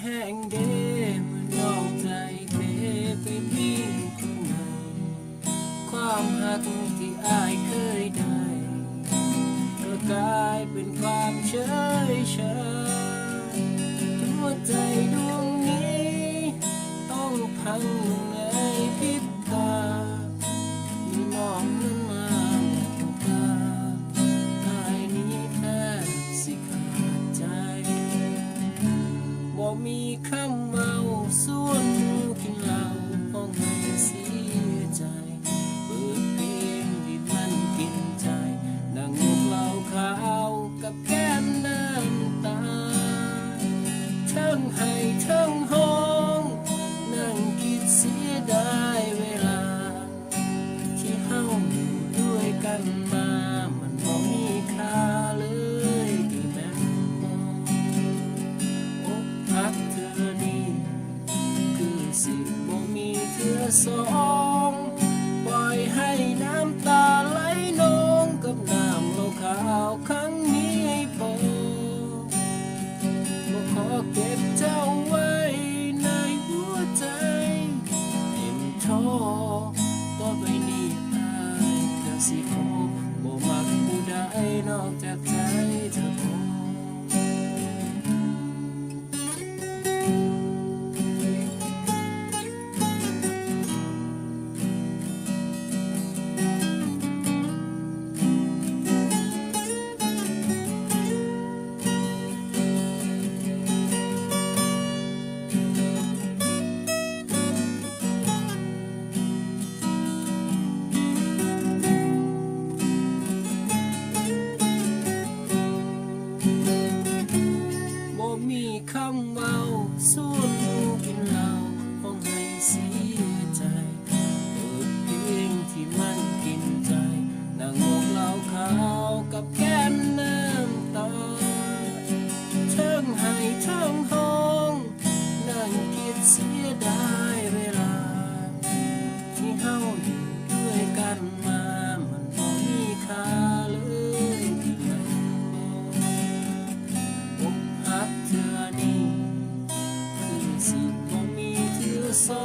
แห้งเดเมื่อนอกใจเทไปมีคนใหม่ความหักที่อายเคยได้ก็กลายเป็นความเฉยเฉยหัวใจดวง บ่มีคำเมาส่วนกินเหล้าห้องให้เสียใจเปิดเพลงที่มันกินใจนั่งงกเหล้าขาวกับแก้มน้ำตาทั้งให้ทั้งห้องนั่งคิดเสียดายเวลา ที่เฮาอยู่ด้วยกันมา สองปล่อยให้น้ำตาไหลนองกับน้ำเหล้าขาวครั้งนี้ให้พอบ่ขอเก็บเจ้าไว้ในหัวใจเห็นท้อต่อไปนี้อายก็สิขอบ่มักผู้ใดนอกจากใจ มามันบ่มีค่าเลยที่มันบ่อกหักเธอนี่คือสิบ่มีเธอสอ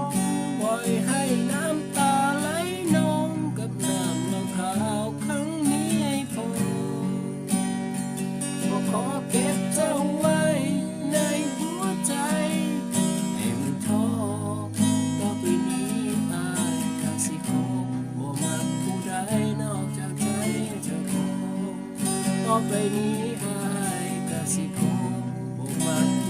งปล่อยให้น้ำตาไหลนองกับน้ำเหล้าขาวครั้งนี้ให้พอก็ขอเก็บเจ้าไว้ ngopeni ai kasih kau umat